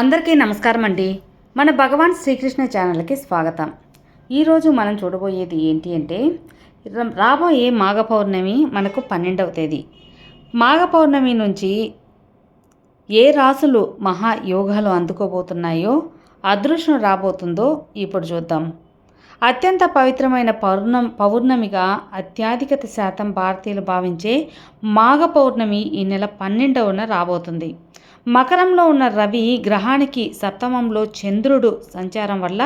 అందరికీ నమస్కారం అండి మన భగవాన్ శ్రీకృష్ణ ఛానల్కి స్వాగతం. ఈరోజు మనం చూడబోయేది ఏంటి అంటే రాబోయే మాఘ పౌర్ణమి మనకు పన్నెండవ తేదీ. మాఘ పౌర్ణమి నుంచి ఏ రాసులు మహాయోగాలు అందుకోబోతున్నాయో అదృష్టం రాబోతుందో ఇప్పుడు చూద్దాం. అత్యంత పవిత్రమైన పౌర్ణం పౌర్ణమిగా అత్యధికత శాతం భారతీయులు భావించే మాఘ పౌర్ణమి ఈ నెల పన్నెండవన రాబోతుంది. మకరంలో ఉన్న రవి గ్రహానికి సప్తమంలో చంద్రుడు సంచారం వల్ల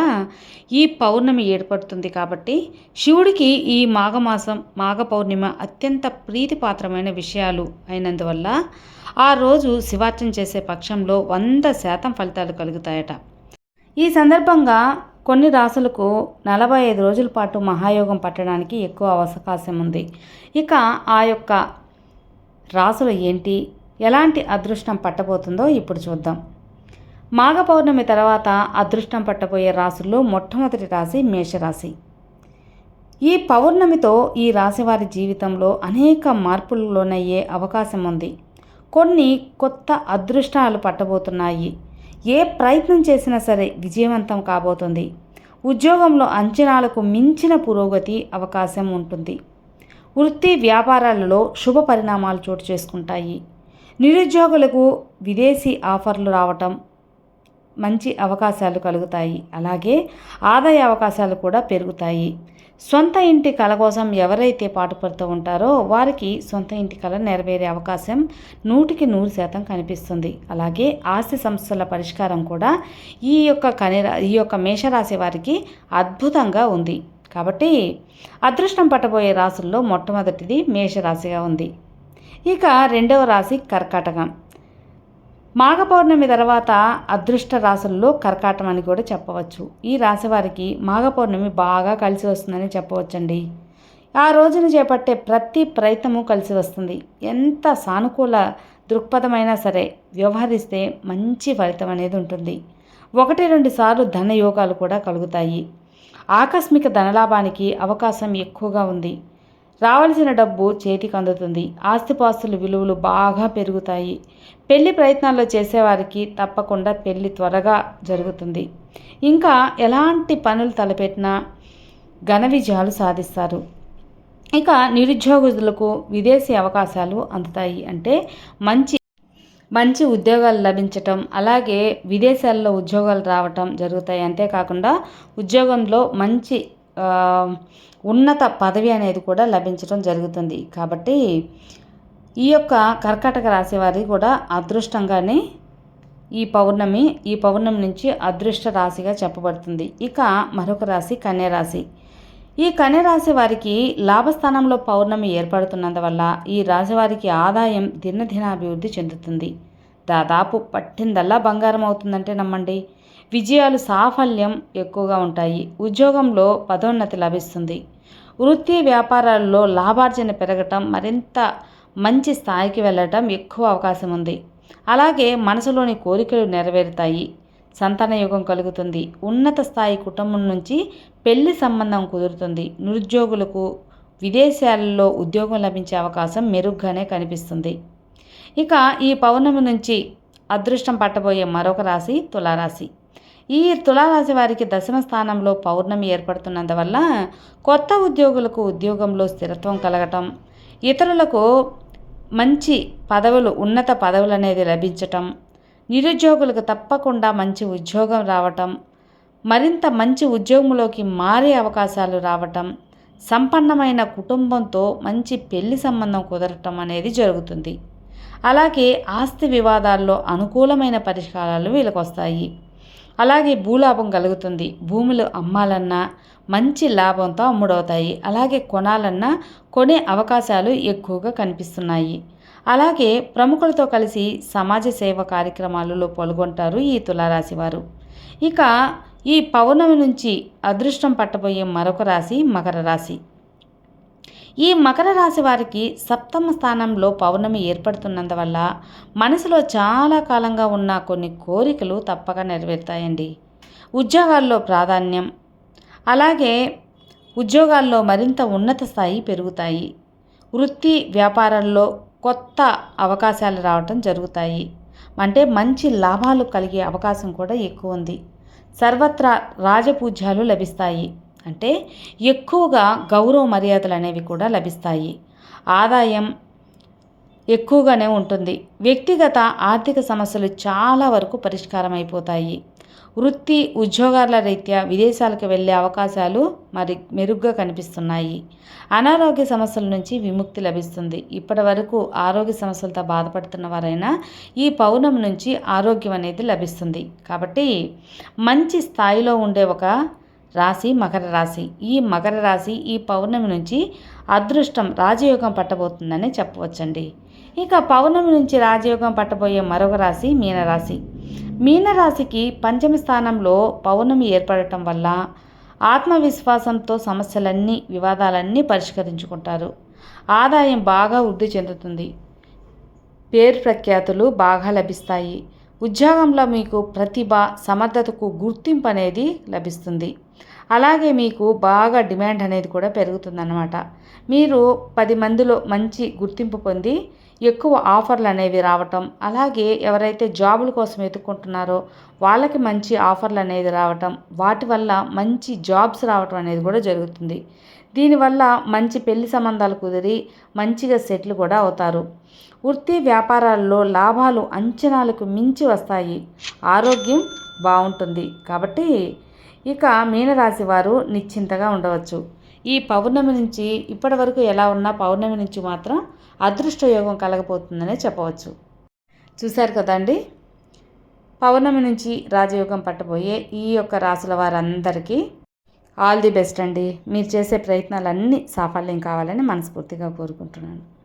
ఈ పౌర్ణమి ఏర్పడుతుంది కాబట్టి శివుడికి ఈ మాఘమాసం మాఘ పౌర్ణిమ అత్యంత ప్రీతిపాత్రమైన విషయాలు అయినందువల్ల ఆ రోజు శివార్చన చేసే పక్షంలో వంద శాతం ఫలితాలు కలుగుతాయట. ఈ సందర్భంగా కొన్ని రాసులకు నలభై ఐదు రోజుల పాటు మహాయోగం పట్టడానికి ఎక్కువ అవకాశం ఉంది. ఇక ఆ యొక్క రాసులు ఏంటి? ఎలాంటి అదృష్టం పట్టబోతుందో ఇప్పుడు చూద్దాం. మాఘ పౌర్ణమి తర్వాత అదృష్టం పట్టబోయే రాసుల్లో మొట్టమొదటి రాశి మేషరాశి. ఈ పౌర్ణమితో ఈ రాశివారి జీవితంలో అనేక మార్పులు లోనయ్యే అవకాశం ఉంది. కొన్ని కొత్త అదృష్టాలు పట్టబోతున్నాయి. ఏ ప్రయత్నం చేసినా సరే విజయవంతం కాబోతుంది. ఉద్యోగంలో అంచనాలకు మించిన పురోగతి అవకాశం ఉంటుంది. వృత్తి వ్యాపారాలలో శుభ పరిణామాలు చోటు చేసుకుంటాయి. నిరుద్యోగులకు విదేశీ ఆఫర్లు రావటం మంచి అవకాశాలు కలుగుతాయి. అలాగే ఆదాయ అవకాశాలు కూడా పెరుగుతాయి. సొంత ఇంటి కల కోసం ఎవరైతే పాటుపడుతూ ఉంటారో వారికి సొంత ఇంటి కళ నెరవేరే అవకాశం నూటికి నూరు శాతం కనిపిస్తుంది. అలాగే ఆస్తి సమస్యల పరిష్కారం కూడా ఈ యొక్క కనిరా ఈ యొక్క మేషరాశి వారికి అద్భుతంగా ఉంది. కాబట్టి అదృష్టం పట్టబోయే రాసుల్లో మొట్టమొదటిది మేషరాశిగా ఉంది. ఇక రెండవ రాశి కర్కాటకం. మాఘ పౌర్ణమి తర్వాత అదృష్ట రాశుల్లో కర్కాటం అని కూడా చెప్పవచ్చు. ఈ రాశి వారికి మాఘ పౌర్ణమి బాగా కలిసి వస్తుందని చెప్పవచ్చండి. ఆ రోజున చేపట్టే ప్రతి ప్రయత్నము కలిసి వస్తుంది. ఎంత సానుకూల దృక్పథమైనా సరే వ్యవహరిస్తే మంచి ఫలితం అనేది ఉంటుంది. ఒకటి రెండు సార్లు ధన యోగాలు కూడా కలుగుతాయి. ఆకస్మిక ధనలాభానికి అవకాశం ఎక్కువగా ఉంది. రావాల్సిన డబ్బు చేతికి అందుతుంది. ఆస్తిపాస్తుల విలువలు బాగా పెరుగుతాయి. పెళ్ళి ప్రయత్నాల్లో చేసేవారికి తప్పకుండా పెళ్ళి త్వరగా జరుగుతుంది. ఇంకా ఎలాంటి పనులు తలపెట్టినా ఘన విజయాలు సాధిస్తారు. ఇక నిరుద్యోగులకు విదేశీ అవకాశాలు అందుతాయి. అంటే మంచి మంచి ఉద్యోగాలు లభించటం అలాగే విదేశాల్లో ఉద్యోగాలు రావటం జరుగుతాయి. అంతేకాకుండా ఉద్యోగంలో మంచి ఉన్నత పదవి అనేది కూడా లభించడం జరుగుతుంది. కాబట్టి ఈ యొక్క కర్కాటక రాశి వారి కూడా అదృష్టంగానే ఈ పౌర్ణమి ఈ పౌర్ణమి నుంచి అదృష్ట రాశిగా చెప్పబడుతుంది. ఇక మరొక రాశి కన్యరాశి ఈ కన్యరాశి వారికి లాభస్థానంలో పౌర్ణమి ఏర్పడుతున్నందువల్ల ఈ రాశి వారికి ఆదాయం దినదినాభివృద్ధి చెందుతుంది. దాదాపు పట్టిందల్లా బంగారం అవుతుందంటే నమ్మండి. విజయాలు సాఫల్యం ఎక్కువగా ఉంటాయి. ఉద్యోగంలో పదోన్నతి లభిస్తుంది. వృత్తి వ్యాపారాల్లో లాభార్జన పెరగటం మరింత మంచి స్థాయికి వెళ్ళటం ఎక్కువ అవకాశం ఉంది. అలాగే మనసులోని కోరికలు నెరవేరుతాయి. సంతాన యోగం కలుగుతుంది. ఉన్నత స్థాయి కుటుంబం నుంచి పెళ్ళి సంబంధం కుదురుతుంది. నిరుద్యోగులకు విదేశాలలో ఉద్యోగం లభించే అవకాశం మెరుగ్గానే కనిపిస్తుంది. ఇక ఈ పౌర్ణమి నుంచి అదృష్టం పట్టబోయే మరొక రాశి తులారాశి. ఈ తులారాశి వారికి దశమ స్థానంలో పౌర్ణమి ఏర్పడుతున్నందువల్ల కొత్త ఉద్యోగులకు ఉద్యోగంలో స్థిరత్వం కలగటం ఇతరులకు మంచి పదవులు ఉన్నత పదవులు అనేది లభించటం నిరుద్యోగులకు తప్పకుండా మంచి ఉద్యోగం రావటం మరింత మంచి ఉద్యోగంలోకి మారే అవకాశాలు రావటం సంపన్నమైన కుటుంబంతో మంచి పెళ్ళి సంబంధం కుదరటం అనేది జరుగుతుంది. అలాగే ఆస్తి వివాదాల్లో అనుకూలమైన పరిష్కారాలు వీళ్ళకి వస్తాయి అలాగే భూలాభం కలుగుతుంది. భూములు అమ్మాలన్నా మంచి లాభంతో అమ్ముడవుతాయి. అలాగే కొనాలన్నా కొనే అవకాశాలు ఎక్కువగా కనిపిస్తున్నాయి. అలాగే ప్రముఖులతో కలిసి సమాజ సేవ కార్యక్రమాలలో పాల్గొంటారు ఈ తులారాశి వారు ఇక ఈ పౌర్ణమి నుంచి అదృష్టం పట్టబోయే మరొక రాశి మకర రాశి. ఈ మకర రాశి వారికి సప్తమ స్థానంలో పౌర్ణమి ఏర్పడుతున్నందువల్ల మనసులో చాలా కాలంగా ఉన్న కొన్ని కోరికలు తప్పక నెరవేరుతాయండి. ఉద్యోగాల్లో ప్రాధాన్యం అలాగే ఉద్యోగాల్లో మరింత ఉన్నత స్థాయి పెరుగుతాయి. వృత్తి వ్యాపారంలో కొత్త అవకాశాలు రావటం జరుగుతాయి. అంటే మంచి లాభాలు కలిగే అవకాశం కూడా ఎక్కువ ఉంది. సర్వత్రా రాజపూజ్యాలు లభిస్తాయి. అంటే ఎక్కువగా గౌరవ మర్యాదలు అనేవి కూడా లభిస్తాయి. ఆదాయం ఎక్కువగానే ఉంటుంది. వ్యక్తిగత ఆర్థిక సమస్యలు చాలా వరకు పరిష్కారం అయిపోతాయి వృత్తి ఉద్యోగాల రీత్యా విదేశాలకు వెళ్ళే అవకాశాలు మరి మెరుగ్గా కనిపిస్తున్నాయి. అనారోగ్య సమస్యల నుంచి విముక్తి లభిస్తుంది. ఇప్పటి వరకు ఆరోగ్య సమస్యలతో బాధపడుతున్న వారైనా ఈ పౌర్ణమి నుంచి ఆరోగ్యం అనేది లభిస్తుంది. కాబట్టి మంచి స్థాయిలో ఉండే ఒక రాశి మకర రాశి. ఈ మకర రాశి ఈ పౌర్ణమి నుంచి అదృష్టం రాజయోగం పట్టబోతుందని చెప్పవచ్చండి. ఇక పౌర్ణమి నుంచి రాజయోగం పట్టబోయే మరొక రాశి మీనరాశి. మీనరాశికి పంచమి స్థానంలో పౌర్ణమి ఏర్పడటం వల్ల ఆత్మవిశ్వాసంతో సమస్యలన్నీ వివాదాలన్నీ పరిష్కరించుకుంటారు. ఆదాయం బాగా వృద్ధి చెందుతుంది. పేరు ప్రఖ్యాతులు బాగా లభిస్తాయి. ఉద్యోగంలో మీకు ప్రతిభ సమర్థతకు గుర్తింపు అనేది లభిస్తుంది. అలాగే మీకు బాగా డిమాండ్ అనేది కూడా పెరుగుతుందన్నమాట. మీరు పది మందిలో మంచి గుర్తింపు పొంది ఎక్కువ ఆఫర్లు అనేవి రావటం అలాగే ఎవరైతే జాబుల కోసం ఎత్తుకుంటున్నారో వాళ్ళకి మంచి ఆఫర్లు అనేది రావటం వాటి వల్ల మంచి జాబ్స్ రావటం అనేది కూడా జరుగుతుంది. దీనివల్ల మంచి పెళ్ళి సంబంధాలు కుదిరి మంచిగా సెటిల్ కూడా అవుతారు. వృత్తి వ్యాపారాల్లో లాభాలు అంచనాలకు మించి వస్తాయి. ఆరోగ్యం బాగుంటుంది. కాబట్టి ఇక మీనరాశి వారు నిశ్చింతగా ఉండవచ్చు. ఈ పౌర్ణమి నుంచి ఇప్పటి వరకు ఎలా ఉన్నా పౌర్ణమి నుంచి మాత్రం అదృష్ట యోగం కలగపోతుందనే చెప్పవచ్చు. చూశారు కదండి పౌర్ణమి నుంచి రాజయోగం పట్టబోయే ఈ యొక్క రాసుల వారందరికీ ఆల్ ది బెస్ట్ అండి. మీరు చేసే ప్రయత్నాలన్నీ సాఫల్యం కావాలని మనస్ఫూర్తిగా కోరుకుంటున్నాను.